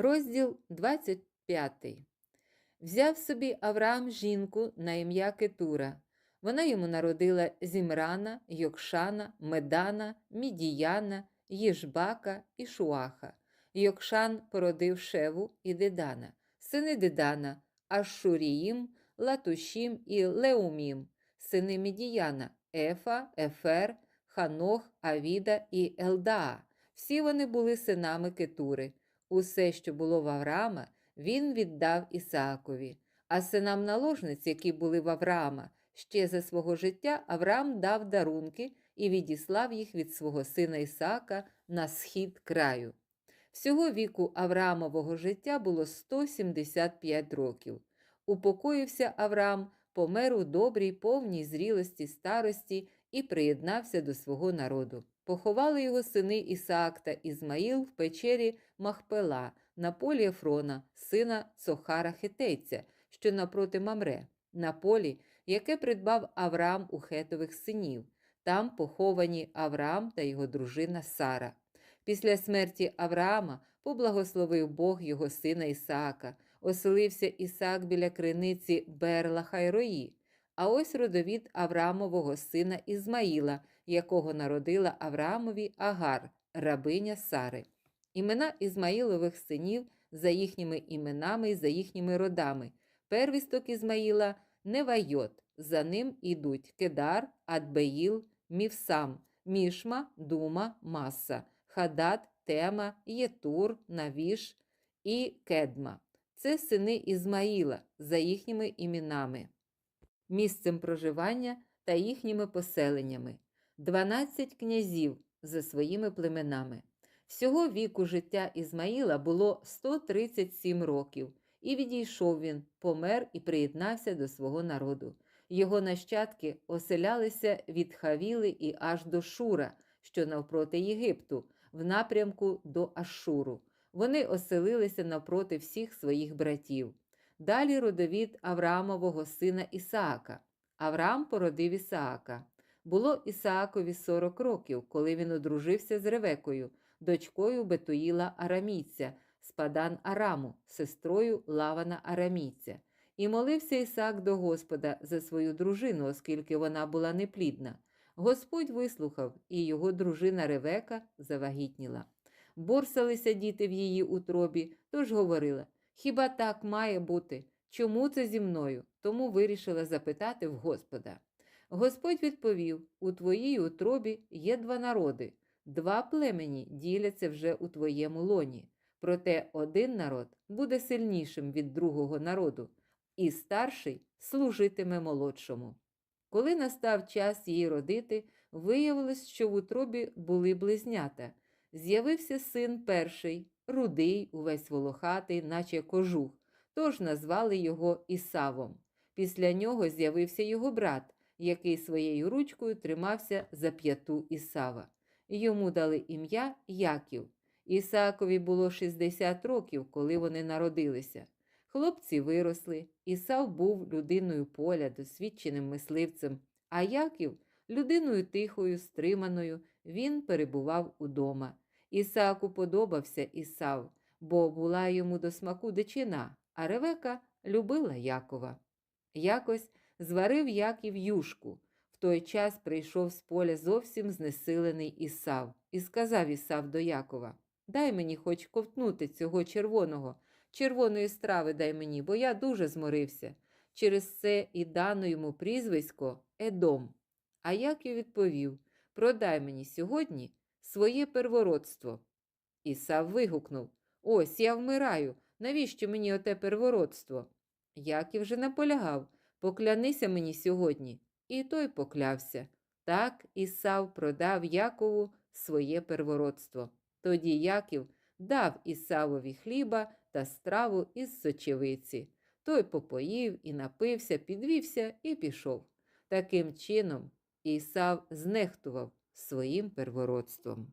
Розділ 25. Взяв собі Авраам жінку на ім'я Кетура. Вона йому народила Зімрана, Йокшана, Медана, Мідіяна, Їжбака і Шуаха. Йокшан породив Шеву і Дедана, сини Дедана, Ашуріїм, Латушім і Леумім, сини Мідіяна, Ефа, Ефер, Ханох, Авіда і Елдаа. Всі вони були синами Кетури. Усе, що було в Авраама, він віддав Ісаакові, а синам наложниць, які були в Авраама, ще за свого життя Авраам дав дарунки і відіслав їх від свого сина Ісаака на схід краю. Всього віку Авраамового життя було 175 років. Упокоївся Авраам, помер у добрій, повній зрілості, старості і приєднався до свого народу. Поховали його сини Ісаак та Ізмаїл в печері Махпела на полі Ефрона, сина Цохара Хетейця, що напроти Мамре, на полі, яке придбав Авраам у хетових синів. Там поховані Авраам та його дружина Сара. Після смерті Авраама поблагословив Бог його сина Ісаака, оселився Ісаак біля криниці Берла Хайрої. А ось родовід Авраамового сина Ізмаїла, якого народила Авраамові Агар, рабиня Сари. Імена Ізмаїлових синів за їхніми іменами і за їхніми родами. Первісток Ізмаїла Невайот, за ним ідуть Кедар, Адбеїл, Мівсам, Мішма, Дума, Маса, Хадат, Тема, Єтур, Навіш і Кедма. Це сини Ізмаїла за їхніми іменами, місцем проживання та їхніми поселеннями, 12 князів за своїми племенами. Всього віку життя Ізмаїла було 137 років, і відійшов він, помер і приєднався до свого народу. Його нащадки оселялися від Хавіли і аж до Шура, що навпроти Єгипту, в напрямку до Ашуру. Вони оселилися навпроти всіх своїх братів. Далі родовід Авраамового сина Ісаака. Авраам породив Ісаака. Було Ісаакові 40 років, коли він одружився з Ревекою, дочкою Бетуїла Арамійця, з Падан Араму, сестрою Лавана Арамійця. І молився Ісаак до Господа за свою дружину, оскільки вона була неплідна. Господь вислухав, і його дружина Ревека завагітніла. Борсалися діти в її утробі, тож говорила: Хіба так має бути? Чому це зі мною? Тому вирішила запитати в Господа. Господь відповів: У твоїй утробі є два народи, два племені діляться вже у твоєму лоні. Проте один народ буде сильнішим від другого народу, і старший служитиме молодшому. Коли настав час її родити, виявилось, що в утробі були близнята. З'явився син перший, рудий, увесь волохатий, наче кожух, тож назвали його Ісавом. Після нього з'явився його брат, який своєю ручкою тримався за п'яту Ісава. Йому дали ім'я Яків. Ісаакові було 60 років, коли вони народилися. Хлопці виросли, Ісав був людиною поля, досвідченим мисливцем, а Яків людиною тихою, стриманою, він перебував удома. Ісааку подобався Ісав, бо була йому до смаку дичина, а Ревека любила Якова. Якось зварив Яків юшку. В той час прийшов з поля зовсім знесилений Ісав і сказав Ісав до Якова: Дай мені хоч ковтнути цього червоного, червоної страви дай мені, бо я дуже зморився. Через це і дано йому прізвисько Едом. А Яків відповів: Продай мені сьогодні своє первородство. Ісав вигукнув: Ось я вмираю. Навіщо мені оте первородство? Яків же наполягав Поклянися мені сьогодні. І той поклявся. Так Ісав продав Якову своє первородство. Тоді Яків дав Ісавові хліба та страву із сочевиці. Той попоїв і напився, підвівся і пішов. Таким чином Ісав знехтував своїм первородством.